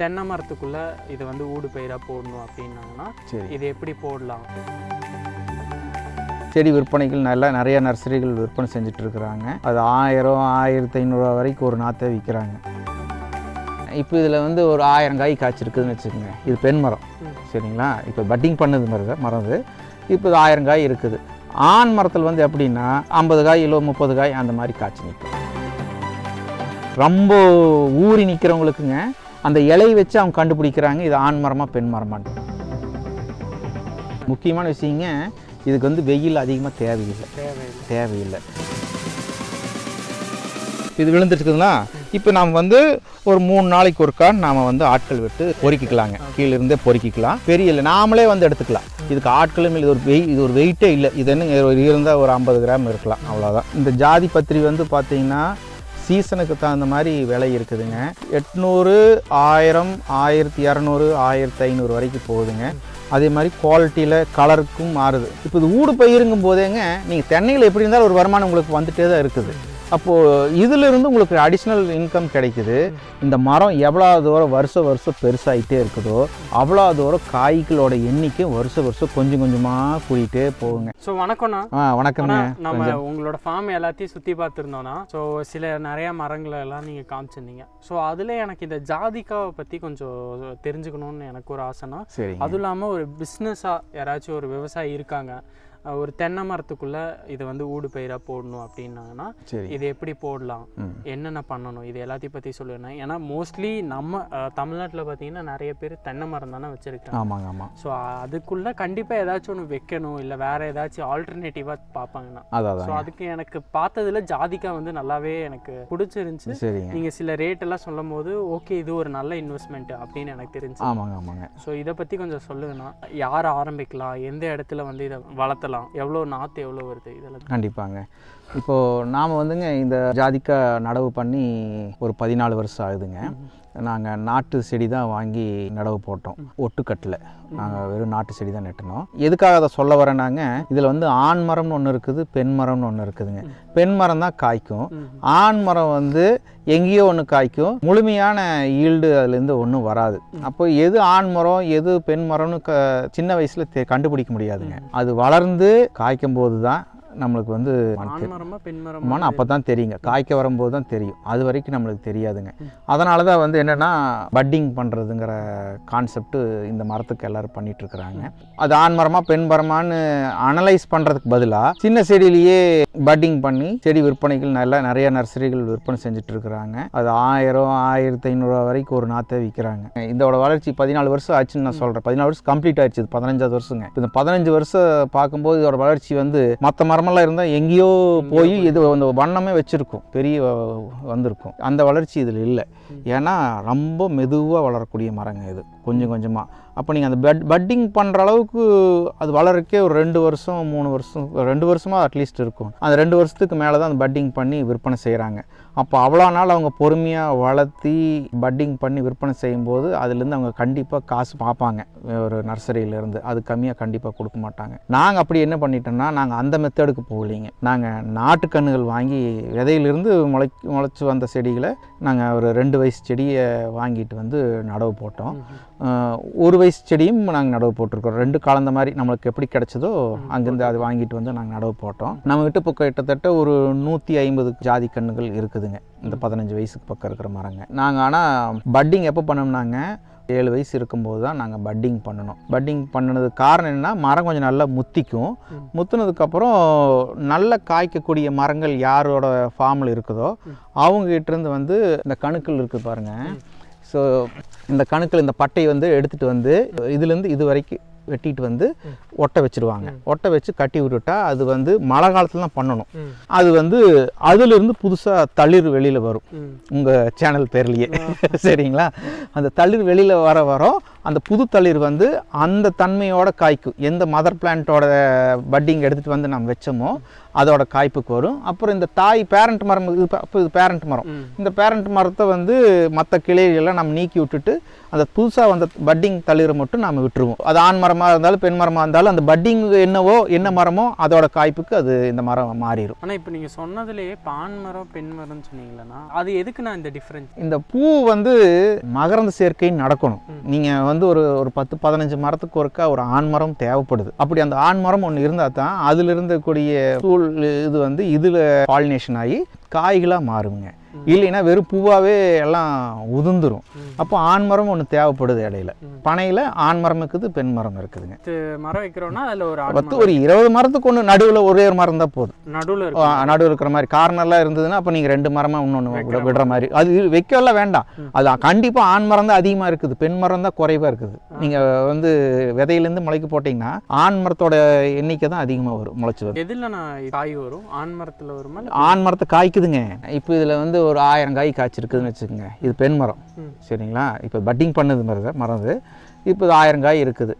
தென்னை மரத்துக்குள்ள இது வந்து ஊடு பயிராக போடணும் அப்படின்னாங்கன்னா சரி. இது எப்படி போடலாம்? செடி விற்பனைகள் நல்லா நிறைய நர்சரிகள் விற்பனை செஞ்சுட்டு இருக்கிறாங்க. அது ஆயிரம் ஆயிரத்தி ஐநூறுரூவா வரைக்கும் ஒரு நாற்றை விற்கிறாங்க. இப்போ இதில் வந்து ஒரு ஆயிரம் காய் காய்ச்சிருக்குதுன்னு வச்சுக்கோங்க. இது பெண் மரம். சரிங்களா? இப்போ பட்டிங் பண்ணது மாதிரி மரம் இது இப்போ இது ஆயிரம் காய் இருக்குது. ஆண் மரத்தில் வந்து எப்படின்னா ஐம்பது காய் இல்லை முப்பது காய் அந்த மாதிரி காய்ச்சி நிற்கும். ரொம்ப ஊறி நிற்கிறவங்களுக்குங்க அந்த இலையை வச்சு அவங்க கண்டுபிடிக்கிறாங்க இது ஆண் மரமா பெண் மரமான்னு முக்கியமான விஷயங்க இதுக்கு வந்து வெயில் அதிகமாக தேவையில்லை. தேவையில்லை. இது விழுந்துட்டுருக்குதுங்களா இப்போ நாம் வந்து ஒரு மூணு நாளைக்கு ஒருக்கா நாம் வந்து ஆட்கள் விட்டு பொறுக்கிக்கலாங்க. கீழே இருந்தே பொறுக்கிக்கலாம். பெரிய இல்லை நாமளே வந்து எடுத்துக்கலாம். இதுக்கு ஆட்களும் இல்லை இது ஒரு வெய் இது ஒரு வெயிட்டே இல்லை. இது என்ன இருந்தால் ஒரு ஐம்பது கிராம் இருக்கலாம். அவ்வளோதான் இந்த ஜாதி பத்திரி வந்து பார்த்தீங்கன்னா சீசனுக்கு தகுந்த மாதிரி விலை இருக்குதுங்க. எட்நூறு ஆயிரம் ஆயிரத்தி இரநூறு ஆயிரத்தி ஐநூறு வரைக்கும் போகுதுங்க. அதே மாதிரி குவாலிட்டியில் கலருக்கும் மாறுது. இப்போ இது ஊடு பயிருங்கும் போதேங்க நீங்கள் தென்னையில் எப்படி இருந்தாலும் ஒரு வருமானம் உங்களுக்கு வந்துட்டே தான் இருக்குது. அப்போது இதிலிருந்து உங்களுக்கு அடிஷ்னல் இன்கம் கிடைக்குது. இந்த மரம் எவ்வளோ தூரம் வருஷம் வருஷம் பெருசாகிட்டே இருக்குதோ அவ்வளோ தூரம் காய்களோட எண்ணிக்கை வருஷம் வருஷம் கொஞ்சம் கொஞ்சமாக கூடிட்டே போகுங்க. ஸோ வணக்கம்ண்ணா. ஆ வணக்கம்ங்க. ஆனா, நம்ம உங்களோட ஃபார்ம் எல்லாத்தையும் சுற்றி பார்த்துருந்தோம்னா ஸோ சில நிறைய மரங்களை எல்லாம் நீங்கள் காமிச்சிருந்தீங்க. ஸோ அதில் எனக்கு இந்த ஜாதிக்காவை பற்றி கொஞ்சம் தெரிஞ்சுக்கணும்னு எனக்கு ஒரு ஆசைனா சரிங்க. அதுவும் இல்லாமல் ஒரு பிஸ்னஸாக யாராச்சும் ஒரு விவசாயி இருக்காங்க. ஒரு தென்னை மரத்துக்குள்ள இது வந்து ஊடு பயிராக போடணும் அப்படின்னாங்கன்னா இது எப்படி போடலாம்? என்னென்ன பண்ணணும்? இது எல்லாத்தையும் பற்றி சொல்லுவேன். ஏன்னா மோஸ்ட்லி நம்ம தமிழ்நாட்டில் பார்த்தீங்கன்னா நிறைய பேர் தென்னை மரம் தானே வச்சுருக்காங்க. ஆமாங்க ஆமாம் ஸோ அதுக்குள்ளே கண்டிப்பாக ஏதாச்சும் ஒன்று வைக்கணும் இல்லை வேற ஏதாச்சும் ஆல்டர்னேட்டிவாக பார்ப்பாங்கண்ணா அதான் ஸோ அதுக்கு எனக்கு பார்த்ததுல ஜாதிக்கா வந்து நல்லாவே எனக்கு பிடிச்சிருந்துச்சு. நீங்கள் சில ரேட் எல்லாம் சொல்லும் போது ஓகே இது ஒரு நல்ல இன்வெஸ்ட்மெண்ட் அப்படின்னு எனக்கு தெரிஞ்சு ஆமாங்க ஆமாங்க. ஸோ இதை பற்றி கொஞ்சம் சொல்லுங்கண்ணா. யார் ஆரம்பிக்கலாம்? எந்த இடத்துல வந்து இதை வளர்த்தலாம்? எவ்வளோ நாற்று எவ்வளோ வருது? இதெல்லாம் கண்டிப்பாங்க. இப்போது நாம் வந்துங்க இந்த ஜாதிக்காய் நடவு பண்ணி ஒரு பதினாலு வருஷம் ஆகுதுங்க. நாங்கள் நாட்டு செடி தான் வாங்கி நடவு போட்டோம் ஒட்டுக்கட்டில். நாங்கள் வெறும் நாட்டு செடி தான் நெட்டினோம். எதுக்காக அதை சொல்ல வரேனாங்க இதில் வந்து ஆண் மரம்னு ஒன்று இருக்குது பெண் மரம்னு ஒன்று இருக்குதுங்க. பெண் மரம் தான் காய்க்கும். ஆண் மரம் வந்து எங்கேயோ ஒன்று காய்க்கும். முழுமையான ஈல்டு அதுலேருந்து ஒன்றும் வராது. அப்போ எது ஆண் மரம் எது பெண் மரம்னு க சின்ன வயசில் தே கண்டுபிடிக்க முடியாதுங்க. அது வளர்ந்து காய்க்கும் போது தான் நம்மளுக்கு வந்து மனம் அப்போ தான் தெரியுங்க. காய்க்க வரும்போது தான் தெரியும். அது வரைக்கும் நம்மளுக்கு தெரியாதுங்க. அதனால தான் வந்து என்னென்னா பட்டிங் பண்ணுறதுங்கிற கான்செப்ட் இந்த மரத்துக்கு எல்லாரும் பண்ணிட்டு இருக்கிறாங்க அது ஆண் மரமா பெண் மரமான்னு அனலைஸ் பண்ணுறதுக்கு பதிலாக சின்ன செடியிலேயே பட்டிங் பண்ணி செடி விற்பனைகள் நல்லா நிறைய நர்சரிகள் விற்பனை செஞ்சுட்டு இருக்கிறாங்க அது ஆயிரம் ஆயிரத்தி ஐநூறுரூவா வரைக்கும் ஒரு நாற்றை விற்கிறாங்க இதோட வளர்ச்சி பதினாலு வருஷம் ஆச்சுன்னு நான் சொல்கிறேன் பதினாலு வருஷம் கம்ப்ளீட் ஆயிடுச்சு. பதினஞ்சாவது வருஷங்க. இந்த பதினஞ்சு வருஷம் பார்க்கும்போது இதோட வளர்ச்சி வந்து மற்ற மரமெல்லாம் இருந்தால் எங்கேயோ போய் இது அந்த வண்ணமே வச்சுருக்கும். பெரிய வந்திருக்கும். அந்த வளர்ச்சி இதில் இல்லை. ஏன்னா ரொம்ப மெதுவாக வளரக்கூடிய மரங்க இது. கொஞ்சம் கொஞ்சமாக அப்போ நீங்கள் அந்த பட் பட்டிங் பண்ணுற அளவுக்கு அது வளர்றக்கே ஒரு ரெண்டு வருஷம் மூணு வருஷம் ரெண்டு வருஷமாக அட்லீஸ்ட் இருக்கும். அந்த ரெண்டு வருஷத்துக்கு மேலே தான் அந்த பட்டிங் பண்ணி விற்பனை செய்கிறாங்க அப்போ அவ்வளோ நாள் அவங்க பொறுமையாக வளர்த்தி பட்டிங் பண்ணி விற்பனை செய்யும்போது அதுலேருந்து அவங்க கண்டிப்பாக காசு பார்ப்பாங்க. ஒரு நர்சரியிலேருந்து அது கம்மியாக கண்டிப்பாக கொடுக்க மாட்டாங்க. நாங்கள் அப்படி என்ன பண்ணிட்டோம்னா நாங்கள் அந்த மெத்தடுக்கு போகலிங்க. நாங்கள் நாட்டுக்கன்றுகள் வாங்கி விதையிலிருந்து முளை முளைச்சி வந்த செடிகளை நாங்கள் ஒரு ரெண்டு வயசு செடியை வாங்கிட்டு வந்து நடவு போட்டோம். ஒரு வயசு செடியும் நாங்கள் நடவு போட்டிருக்கோம். ரெண்டு கலந்த மாதிரி நம்மளுக்கு எப்படி கிடைச்சதோ அங்கேருந்து அது வாங்கிட்டு வந்து நாங்கள் நடவு போட்டோம். நம்ம கிட்ட இப்போ கிட்டத்தட்ட ஒரு நூற்றி ஐம்பது ஜாதி கன்றுகள் இருக்குதுங்க. இந்த பதினஞ்சு வயசுக்கு பக்கம் இருக்கிற மரங்க. நாங்கள் ஆனால் பட்டிங் எப்போ பண்ணோம்னாங்க? ஏழு வயசு இருக்கும்போது தான் நாங்கள் பட்டிங் பண்ணணும். பட்டிங் பண்ணினதுக்கு காரணம் என்னென்னா மரம் கொஞ்சம் நல்லா முத்திக்கும். முத்துனதுக்கப்புறம் நல்ல காய்க்கக்கூடிய மரங்கள் யாரோட ஃபார்மில் இருக்குதோ அவங்ககிட்ட இருந்து வந்து இந்த கணுக்கள் இருக்குது பாருங்கள் ஸோ இந்த கணுக்கள் இந்த பட்டை வந்து எடுத்துகிட்டு வந்து இதுலேருந்து இது வரைக்கும் வெட்டிட்டு வந்து ஒட்ட வச்சிருவாங்க. ஒட்ட வச்சு கட்டி விட்டுட்டா அது வந்து மழை காலத்துல தான் பண்ணணும். அது வந்து அதிலிருந்து புதுசாக தளிர் வெளியில் வரும். உங்கள் சேனல் பேர்லேயே. சரிங்களா? அந்த தளிர் வெளியில் வர வரோம் அந்த புது தளிர் வந்து அந்த தன்மையோட காய்க்கும். எந்த மதர் பிளான்ட்டோட பட்டிங் எடுத்துகிட்டு வந்து நம்ம வச்சோமோ அதோட காய்ப்புக்கு வரும். அப்புறம் இந்த தாய் பேரண்ட் மரம் இது இது பேரண்ட் மரம். இந்த பேரண்ட் மரத்தை வந்து மற்ற கிளைகளெல்லாம் நம்ம நீக்கி விட்டுட்டு அந்த புதுசாக வந்த பட்டிங் தளிரை மட்டும் நம்ம விட்டுருவோம். அது ஆண் மரமாக இருந்தாலும் பெண் மரமாக இருந்தாலும் அந்த பட்டிங் என்னவோ என்ன மரமோ அதோட காய்ப்புக்கு அது இந்த மரம் மாறிடும் ஆனால் இப்போ நீங்கள் சொன்னதுலேயே பான் மரம் பெண் மரம்னு சொன்னீங்களா அது எதுக்குண்ணா இந்த டிஃப்ரென்ஸ் இந்த பூ வந்து மகரந்த சேர்க்கை நடக்கணும். நீங்கள் வந்து ஒரு ஒரு பத்து பதினஞ்சு மரத்துக்கு ஒருக்கா ஒரு ஆண் மரம் தேவைப்படுது. அப்படி அந்த ஆண் மரம் ஒன்று இருந்தால் தான் அதில் இருந்தக்கூடிய சூழ் இது வந்து இதில் பாலினேஷன் ஆகி காய்களாக மாறுங்க. இல்லைன்னா வெறும் பூவாகவே எல்லாம் உதிர்ந்துரும். அப்போ ஆண் மரம் ஒன்று தேவைப்படுது இடையில. பனையில் ஆண் மரம் இருக்குது பெண் மரம் இருக்குதுங்க. மரம் வைக்கிறோம்னா அதில் ஒரு பத்து ஒரு இருபது மரத்துக்கு ஒன்று நடுவில் ஒரே ஒரு மரம் தான் போதும். நடுவில் நடுவில் இருக்கிற மாதிரி கார்னர்லாம் இருந்ததுன்னா அப்போ நீங்கள் ரெண்டு மரமாக இன்னொன்று விடுற மாதிரி. அது வைக்கலாம் வேண்டாம். அது கண்டிப்பாக ஆண் மரம் தான் அதிகமாக இருக்குது. பெண் மரம் தான் குறைவாக இருக்குது. நீங்கள் வந்து விதையிலேருந்து முளைக்கு போட்டிங்கன்னா ஆண் மரத்தோட எண்ணிக்கை தான் அதிகமாக வரும் முளைச்சி வரும். எதில் நான் காய் வரும்? ஆண் மரத்தில் வருமா? ஆண் மரத்தை காய்க்குதுங்க இப்போ இதில் வந்து ஒரு ஆயிரம் காய் காய்ச்சிருக்குதுன்னு வச்சுக்கோங்க. இது பெண் மரம். சரிங்களா? இப்போ பட்டிங் பண்ணது மாதிரி மரம் இது இப்போ இது ஆயிரம் காய் இருக்குது.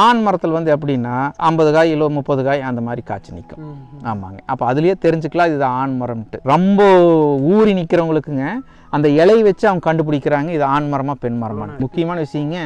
ஆண் மரத்தில் வந்து எப்படின்னா ஐம்பது காய் இல்லை முப்பது காய் அந்த மாதிரி காய்ச்சி நிற்கும். ஆமாங்க. அப்போ அதுலேயே தெரிஞ்சுக்கலாம் இது ஆண் மரம்ட்டு ரொம்ப ஊறி நிற்கிறவங்களுக்குங்க அந்த இலை வச்சு அவங்க கண்டுபிடிக்கிறாங்க இது ஆண் மரமா பெண் மரமா முக்கியமான விஷயங்க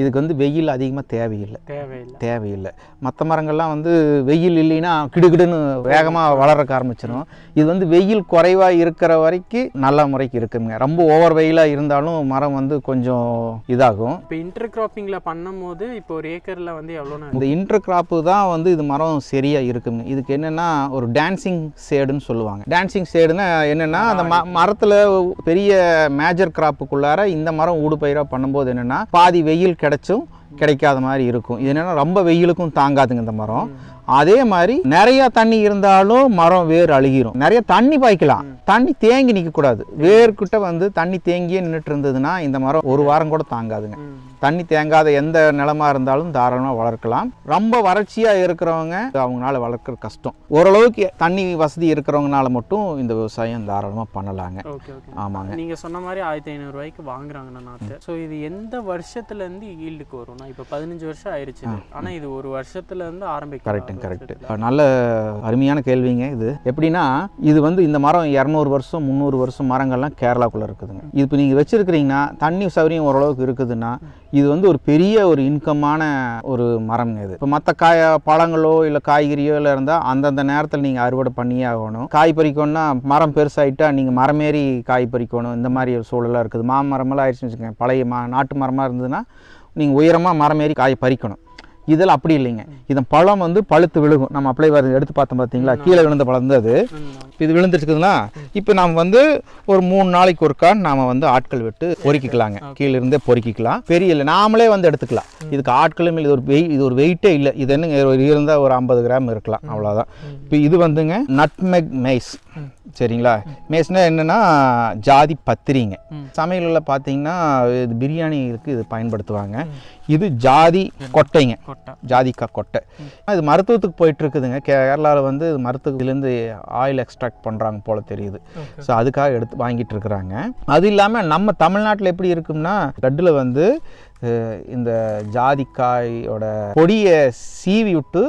இதுக்கு வந்து வெயில் அதிகமாக தேவையில்லை. தேவையில்லை. தேவையில்லை. மற்ற மரங்கள்லாம் வந்து வெயில் இல்லைன்னா கிடுகிடுன்னு வேகமாக வளர்றக்க ஆரம்பிச்சிடும் இது வந்து வெயில் குறைவாக இருக்கிற வரைக்கும் நல்ல முறைக்கு இருக்குங்க. ரொம்ப ஓவர் வெயிலாக இருந்தாலும் மரம் வந்து கொஞ்சம் இதாகும். இப்போ இன்டர் கிராப்பிங்கில் பண்ணும்போது இப்போ ஒரு ஏக்கரில் வந்து எவ்வளோண்ணா இந்த இன்டர் கிராப்பு தான் வந்து இது மரம் சரியாக இருக்குங்க. இதுக்கு என்னென்னா ஒரு டான்சிங் சேடுன்னு சொல்லுவாங்க. டான்சிங் சேடுன்னா என்னென்னா அந்த ம மரத்தில் பெரிய மேஜர் கிராப்புக்குள்ளார இந்த மரம் ஊடுபயிராக பண்ணும்போது என்னென்னா பாதி வெயில் கிடைச்சும் கிடைக்காத மாதிரி இருக்கும். இது என்னென்னா ரொம்ப வெயிலுக்கும் தாங்காதுங்க இந்த மரம். அதே மாதிரி நிறைய தண்ணி இருந்தாலும் மரம் வேர் அழுகிரும். நிறைய தண்ணி பாய்க்கலாம். தண்ணி தேங்கி நிற்கக்கூடாது வேர்கிட்ட வந்து தண்ணி தேங்கியே நின்றுட்டு இருந்ததுன்னா இந்த மரம் ஒரு வாரம் கூட தாங்காதுங்க. தண்ணி தேங்காத எந்த நிலமா இருந்தாலும் தாராளமாக வளர்க்கலாம். ரொம்ப வறட்சியாக இருக்கிறவங்க அவங்களால வளர்க்குற கஷ்டம். ஓரளவுக்கு தண்ணி வசதி இருக்கிறவங்கனால மட்டும் இந்த விவசாயம் தாராளமாக பண்ணலாங்க. ஆமாங்க. நீங்கள் சொன்ன மாதிரி ஆயிரத்தி ஐநூறுரூவாய்க்கு வாங்குறாங்கண்ணா நாற்று ஸோ இது எந்த வருஷத்துலேருந்து ஈல்டுக்கு வரும்னா இப்போ பதினஞ்சு வருஷம் ஆயிடுச்சு ஆனால் இது ஒரு வருஷத்துலேருந்து ஆரம்பிக்கும் கரெக்டுங்க கரெக்டு நல்ல அருமையான கேள்விங்க இது. எப்படின்னா இது வந்து இந்த மரம் இரநூறு வருஷம் முந்நூறு வருஷம் மரங்கள்லாம் கேரளாக்குள்ளே இருக்குதுங்க. இப்போ நீங்கள் வச்சுருக்கிறீங்கன்னா தண்ணி சௌகரியம் ஓரளவுக்கு இருக்குதுன்னா இது வந்து ஒரு பெரிய ஒரு இன்கமான ஒரு மரம்ங்க இது. இப்போ மற்ற காய பழங்களோ இல்லை காய்கறியோ இல்லை இருந்தால் அந்தந்த நேரத்தில் நீங்கள் அறுவடை பண்ணியே ஆகணும். காய் பறிக்கணும்னா மரம் பெருசாயிட்டா நீங்கள் மரமேறி காய் பறிக்கணும். இந்த மாதிரி ஒரு சூழலாக இருக்குது. மாமரமெல்லாம் ஆயிடுச்சுன்னு வச்சுக்கோங்க. பழைய மா நாட்டு மரமாக இருந்ததுன்னா நீங்கள் உயரமாக மரமேறி காய் பறிக்கணும். இதெல்லாம் அப்படி இல்லைங்க. இதன் பழம் வந்து பழுத்து விழுகும். நம்ம அப்ளை எடுத்து பார்த்தோம் பார்த்தீங்களா? கீழே விழுந்த பழம் தான் அது. இப்போ இது விழுந்துருக்குதுங்களா இப்போ நாம் வந்து ஒரு மூணு நாளைக்கு ஒருக்கா நாம் வந்து ஆட்கள் விட்டு பொறுக்கிக்கலாங்க. கீழே இருந்தே பொறுக்கிக்கலாம். பெரிய இல்லை நாமளே வந்து எடுத்துக்கலாம். இதுக்கு ஆட்களும் இல்லை இது ஒரு வெயிட் இது ஒரு வெயிட்டே இல்லை. இது என்னங்க இருந்தால் ஒரு ஐம்பது கிராம் இருக்கலாம். அவ்வளோதான் இப்போ இது வந்துங்க நட்மெக் மைஸ் சரிங்களா? மேஸ்னா என்னன்னா ஜாதி பத்திரிங்க. சமையலில் பார்த்தீங்கன்னா இது பிரியாணிக்கு இது பயன்படுத்துவாங்க. இது ஜாதி கொட்டைங்க. கொட்டை. ஜாதிக்காய் கொட்டை. இது மருத்துவத்துக்கு போயிட்டு இருக்குதுங்க கேரளாவில் வந்து மருத்துவத்திலேருந்து ஆயில் எக்ஸ்ட்ராக்ட் பண்ணுறாங்க போல தெரியுது. ஸோ அதுக்காக எடுத்து வாங்கிட்டு இருக்கிறாங்க அது இல்லாமல் நம்ம தமிழ்நாட்டில் எப்படி இருக்கும்னா லட்டில் வந்து இந்த ஜாதிக்காயோட பொடியை சீவி விட்டு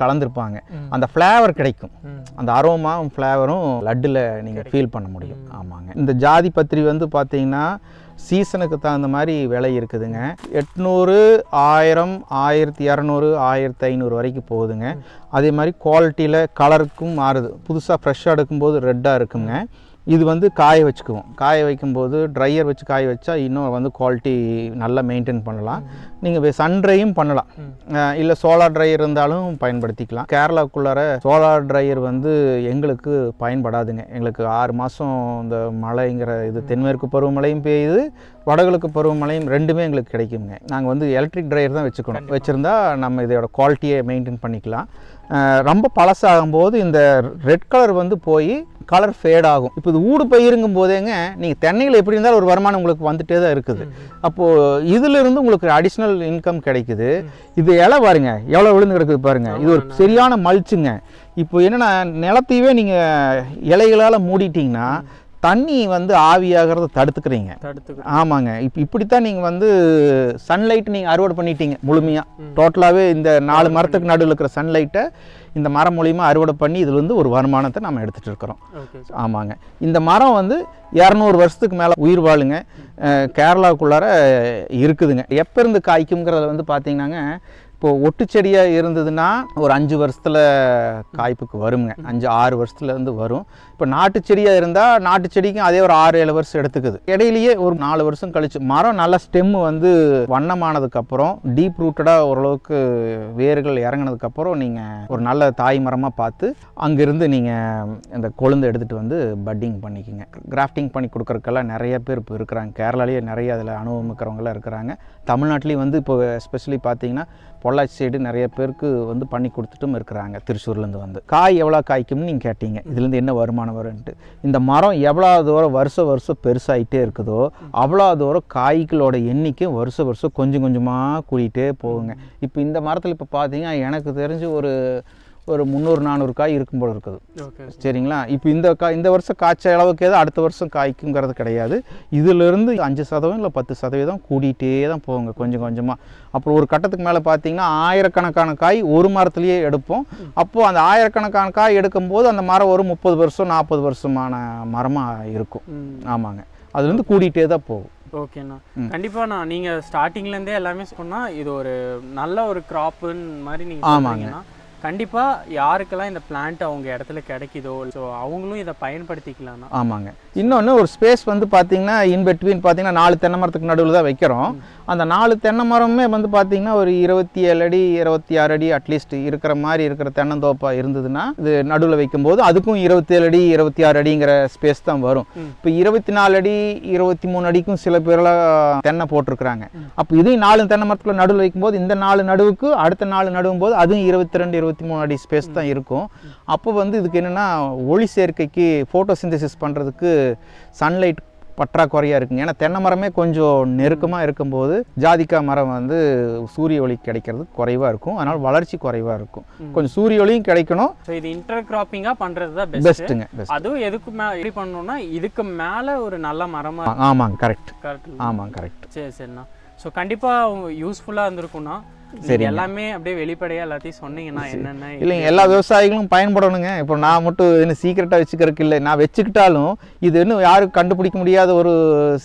கலந்துருப்பாங்க அந்த ஃப்ளேவர் கிடைக்கும். அந்த அரோமாவும் ஃப்ளேவரும் லட்டில் நீங்கள் ஃபீல் பண்ண முடியும். ஆமாங்க. இந்த ஜாதி பத்திரி வந்து பார்த்தீங்கன்னா சீசனுக்கு தகுந்த மாதிரி விலை இருக்குதுங்க. எட்நூறு ஆயிரம் ஆயிரத்தி இரநூறு ஆயிரத்தி ஐநூறு வரைக்கும் போகுதுங்க. அதே மாதிரி குவாலிட்டியில் கலருக்கும் மாறுது. புதுசாக ஃப்ரெஷ்ஷாக எடுக்கும்போது ரெட்டாக இருக்குங்க. இது வந்து காய வச்சுக்குவோம். காய வைக்கும்போது ட்ரையர் வச்சு காய வச்சா இன்னும் வந்து குவாலிட்டி நல்லா மெயின்டைன் பண்ணலாம். நீங்கள் சன்ட்ரையும் பண்ணலாம். இல்லை சோலார் ட்ரையர் இருந்தாலும் பயன்படுத்திக்கலாம். கேரளாக்குள்ளார சோலார் ட்ரையர் வந்து எங்களுக்கு பயன்படாதுங்க. எங்களுக்கு ஆறு மாதம் இந்த மழைங்கிற இது தென்மேற்கு பருவமழையும் பெய்யுது வடகிழக்கு பருவமழையும் ரெண்டுமே எங்களுக்கு கிடைக்குங்க. நாங்கள் வந்து எலக்ட்ரிக் ட்ரையர் தான் வச்சுக்கணும். வச்சுருந்தா நம்ம இதோட குவாலிட்டியை மெயின்டைன் பண்ணிக்கலாம். ரொம்ப பழசாகும்போது இந்த ரெட் கலர் வந்து போய் கலர் ஃபேட் ஆகும். இப்போ இது ஊடு பயிருங்கும் போதேங்க நீங்கள் தென்னையில் எப்படி இருந்தாலும் ஒரு வருமானம் உங்களுக்கு வந்துட்டே தான் இருக்குது. அப்போது இதிலிருந்து உங்களுக்கு அடிஷ்னல் இன்கம் கிடைக்குது. இது இலை பாருங்க எவ்வளோ விழுந்து கிடக்குது பாருங்க. இது ஒரு சரியான மல்ச்சுங்க இப்போ என்னென்னா நிலத்தையவே நீங்கள் இலைகளால் மூடிட்டிங்கன்னா தண்ணி வந்து ஆவியாகிறத தடுத்துக்கிறீங்க. ஆமாங்க. இப்போ இப்படித்தான் நீங்கள் வந்து சன்லைட் நீங்கள் அறுவடை பண்ணிட்டீங்க முழுமையாக டோட்டலாகவே இந்த நாலு மரத்துக்கு நடுவில் இருக்கிற சன்லைட்டை இந்த மரம் மூலியமாக அறுவடை பண்ணி இதுல இருந்து ஒரு வருமானத்தை நம்ம எடுத்துகிட்டு இருக்கிறோம். ஆமாங்க. இந்த மரம் வந்து இரநூறு வருஷத்துக்கு மேலே உயிர் வாழுங்க. கேரளாவுக்குள்ளார இருக்குதுங்க. எப்போ இருந்து காய்க்குங்கிறத வந்து பார்த்தீங்கன்னாங்க இப்போ ஒட்டு செடியாக இருந்ததுன்னா ஒரு அஞ்சு வருஷத்தில் காய்ப்புக்கு வருங்க. அஞ்சு ஆறு வருஷத்துல இருந்து வரும். இப்போ நாட்டு செடியாக இருந்தால் நாட்டு செடிக்கும் அதே ஒரு ஆறு ஏழு வருஷம் எடுத்துக்குது. இடையிலேயே ஒரு நாலு வருஷம் கழிச்சு மரம் நல்லா ஸ்டெம்மு வந்து வண்ணமானதுக்கப்புறம் டீப் ரூட்டடாக ஓரளவுக்கு வேர்கள் இறங்கினதுக்கப்புறம் நீங்கள் ஒரு நல்ல தாய் மரமாக பார்த்து அங்கேருந்து நீங்கள் இந்த கொழுந்து எடுத்துகிட்டு வந்து பட்டிங் பண்ணிக்கோங்க. கிராஃப்டிங் பண்ணி கொடுக்குறதுக்கெல்லாம் நிறைய பேர் இப்போ இருக்கிறாங்க. கேரளாலேயே நிறைய அதில் அனுபவம் இருக்கிறவங்களாம் இருக்கிறாங்க. தமிழ்நாட்டிலையும் வந்து இப்போ எஸ்பெஷலி பார்த்தீங்கன்னா பொள்ளாச்சி சைடு நிறைய பேருக்கு வந்து பண்ணி கொடுத்துட்டும் இருக்கிறாங்க. திருச்சூர்லேருந்து வந்து. காய் எவ்வளோ காய்க்கும்னு நீங்கள் கேட்டீங்க. இதுலேருந்து என்ன வருமானம் வரும்ன்ட்டு. இந்த மரம் எவ்வளோ தூரம் வருஷம் வருஷம் பெருசாகிட்டே இருக்குதோ அவ்வளோ தூரம் காய்களோட எண்ணிக்கை வருஷம் வருஷம் கொஞ்சம் கொஞ்சமாக கூடிட்டே போகுங்க. இப்போ இந்த மரத்தில் இப்போ பார்த்தீங்கன்னா எனக்கு தெரிஞ்சு ஒரு ஒரு முந்நூறு நானூறு காய் இருக்கும் போல இருக்குது. சரிங்களா? இப்போ இந்த கா இந்த வருஷம் காய்ச்ச அளவுக்கு ஏதோ அடுத்த வருஷம் காய்க்குங்கிறது கிடையாது. இதிலிருந்து அஞ்சு சதவீதம் இல்லை பத்து சதவீதம் கூடிட்டே தான் போகுங்க கொஞ்சம் கொஞ்சமாக அப்புறம் ஒரு கட்டத்துக்கு மேலே பார்த்தீங்கன்னா ஆயிரக்கணக்கான காய் ஒரு மரத்துலேயே எடுப்போம். அப்போது அந்த ஆயிரக்கணக்கான காய் எடுக்கும்போது அந்த மரம் ஒரு முப்பது வருஷம் நாற்பது வருஷமான மரமாக இருக்கும். ஆமாங்க. அதுலேருந்து கூடிட்டே தான் போகும். ஓகேண்ணா. கண்டிப்பா நான் நீங்க ஸ்டார்டிங்ல இருந்தே எல்லாமே சொன்னா இது ஒரு நல்ல ஒரு கிராப்புன்னு மாதிரி நீங்க ஆமாங்க. சொல்றீங்கன்னா கண்டிப்பா யாருக்கெல்லாம் இந்த பிளான்ட் அவங்க இடத்துல கிடைக்குதோ ஸோ அவங்களும் இதை பயன்படுத்திக்கலாம்னா. ஆமாங்க. இன்னொன்று ஒரு ஸ்பேஸ் வந்து பார்த்தீங்கன்னா இன் பிட்வீன் பார்த்தீங்கன்னா நாலு தென்னை மரத்துக்கு நடுவில் தான் வைக்கிறோம். அந்த நாலு தென்னை மரமே வந்து பார்த்தீங்கன்னா ஒரு இருபத்தி ஏழு அடி இருபத்தி ஆறு அடி அட்லீஸ்ட் இருக்கிற மாதிரி இருக்கிற தென்னந்தோப்பாக இருந்ததுன்னா இது நடுவில் வைக்கும்போது அதுக்கும் இருபத்தி ஏழு அடி இருபத்தி ஆறு அடிங்கிற ஸ்பேஸ் தான் வரும். இப்போ இருபத்தி நாலு அடி இருபத்தி மூணு அடிக்கும் சில பேர்லாம் தென்னை போட்டிருக்கிறாங்க. அப்போ இதையும் நாலு தென்னை மரத்தில் நடுவில் வைக்கும்போது இந்த நாலு நடுவுக்கு அடுத்த நாலு நடுவும் போது அதுவும் இருபத்தி ரெண்டு இருபத்தி மூணு அடி ஸ்பேஸ் தான் இருக்கும். அப்போ வந்து இதுக்கு என்னென்னா ஒளி சேர்க்கைக்கு ஃபோட்டோ சிந்தசிஸ் பண்ணுறதுக்கு சன்லைட் பற்றாக்குறையாக இருக்குங்க. ஏன்னா தென்னை மரமே கொஞ்சம் நெருக்கமாக இருக்கும்போது ஜாதிக்கா மரம் வந்து சூரிய ஒளி கிடைக்கிறது குறைவாக இருக்கும். அதனால் வளர்ச்சி குறைவாக இருக்கும். கொஞ்சம் சூரிய ஒளியும் கிடைக்கணும். ஸோ இது இன்டர் கிராப்பிங்காக பண்ணுறது தான் பெஸ்ட் பெஸ்ட்டுங்க பெஸ்ட் அதுவும் எதுக்கு மே எப்படி பண்ணணும்னா இதுக்கு மேலே ஒரு நல்ல மரமாக ஆமாங்க கரெக்ட் கரெக்ட் ஆமாங்க கரெக்ட் சரி சரிண்ணா. ஸோ கண்டிப்பாக யூஸ்ஃபுல்லாக இருந்திருக்கும்ண்ணா நீங்க எல்லாமே அப்படியே வெளிப்படையாக எல்லாத்தையும் சொன்னீங்கன்னா என்னென்ன இல்லைங்க எல்லா விவசாயிகளும் பயன்படணுங்க. இப்போ நான் மட்டும் என்ன சீக்கிரட்டாக வச்சுக்கிறதுக்கு இல்லை. நான் வச்சுக்கிட்டாலும் இது இன்னும் யாரும் கண்டுபிடிக்க முடியாத ஒரு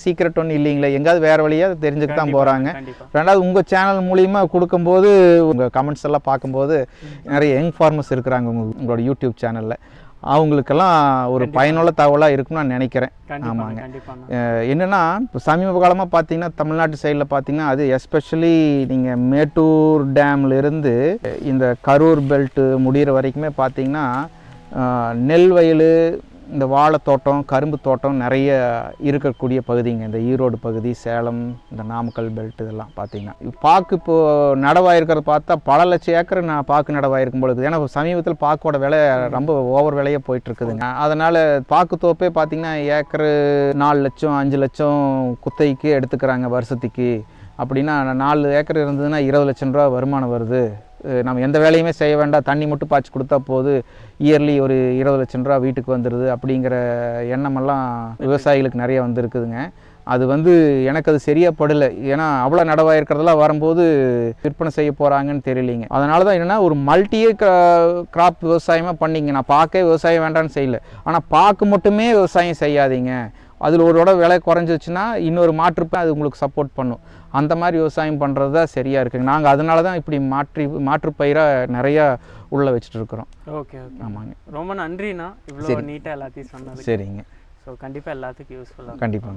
சீக்கிரட் ஒன்றும் இல்லைங்களே. எங்காவது வேறு வழியாக தெரிஞ்சுக்க தான் போகிறாங்க ரெண்டாவது உங்கள் சேனல் மூலிமா கொடுக்கும்போது உங்கள் கமெண்ட்ஸ் எல்லாம் பார்க்கும்போது நிறைய யங் ஃபார்மர்ஸ் இருக்கிறாங்க உங்க உங்களோட யூடியூப் சேனலில் அவங்களுக்கெல்லாம் ஒரு பயனுள்ள தகவலாக இருக்கும்னு நான் நினைக்கிறேன். ஆமாங்க. என்னன்னா இப்போ சமீப காலமாக பார்த்தீங்கன்னா தமிழ்நாட்டு சைடில் பார்த்தீங்கன்னா அது எஸ்பெஷலி நீங்கள் மேட்டூர் டேம்ல இருந்து இந்த கரூர் பெல்ட்டு முடிகிற வரைக்குமே பார்த்தீங்கன்னா நெல் வயல் இந்த வாழை தோட்டம் கரும்பு தோட்டம் நிறைய இருக்கக்கூடிய பகுதிங்க. இந்த ஈரோடு பகுதி சேலம் இந்த நாமக்கல் பெல்ட் இதெல்லாம் பார்த்தீங்கன்னா. பாக்கு இப்போ நடவாயிருக்கிறத பார்த்தா பல லட்சம் ஏக்கர் நான் பாக்கு நடவாயிருக்கும் பொழுது. ஏன்னா சமீபத்தில் பாக்கோட விலை ரொம்ப ஓவர் விலையாக போயிட்டு இருக்குதுங்க அதனால பாக்கு தோப்பே பார்த்தீங்கன்னா ஏக்கரு நாலு லட்சம் அஞ்சு லட்சம் குத்தைக்கு எடுத்துக்கிறாங்க வருஷத்துக்கு. அப்படின்னா நாலு ஏக்கர் இருந்ததுன்னா இருபது லட்சம் ரூபா வருமானம் வருது. நம்ம எந்த வேலையுமே செய்ய வேண்டாம். தண்ணி மட்டும் பாய்ச்சி கொடுத்தா போது இயர்லி ஒரு இருபது லட்சம் ரூபா வீட்டுக்கு வந்துடுது அப்படிங்கிற எண்ணமெல்லாம் விவசாயிகளுக்கு நிறைய வந்திருக்குதுங்க. அது வந்து எனக்கு அது சரியா படலை. ஏன்னா அவ்வளோ நடவாக இருக்கிறதெல்லாம் வரும்போது விற்பனை செய்ய போகிறாங்கன்னு தெரியலிங்க. அதனால தான் என்னென்னா ஒரு மல்டியே கிராப் விவசாயமாக பண்ணிங்க. நான் பார்க்கவே விவசாயம் வேண்டான்னு செய்யல. ஆனால் பார்க்க மட்டுமே விவசாயம் செய்யாதீங்க. அதில் ஒரு விட விலை குறைஞ்சிச்சுன்னா இன்னொரு மாற்றுப்பை அது உங்களுக்கு சப்போர்ட் பண்ணும். அந்த மாதிரி விவசாயம் பண்ணுறது தான் சரியாக இருக்குங்க. நாங்கள் அதனால தான் இப்படி மாற்றி மாற்றுப்பயிராக நிறையா உள்ளே வச்சுட்டு இருக்கிறோம். Okay okay. ஆமாங்க. ரொம்ப நன்றிண்ணா. இவ்வளோ நீட்டாக எல்லாத்தையும் சொன்னது சரிங்க. ஸோ கண்டிப்பாக எல்லாத்துக்கும் யூஸ்ஃபுல்லாக கண்டிப்பாங்க.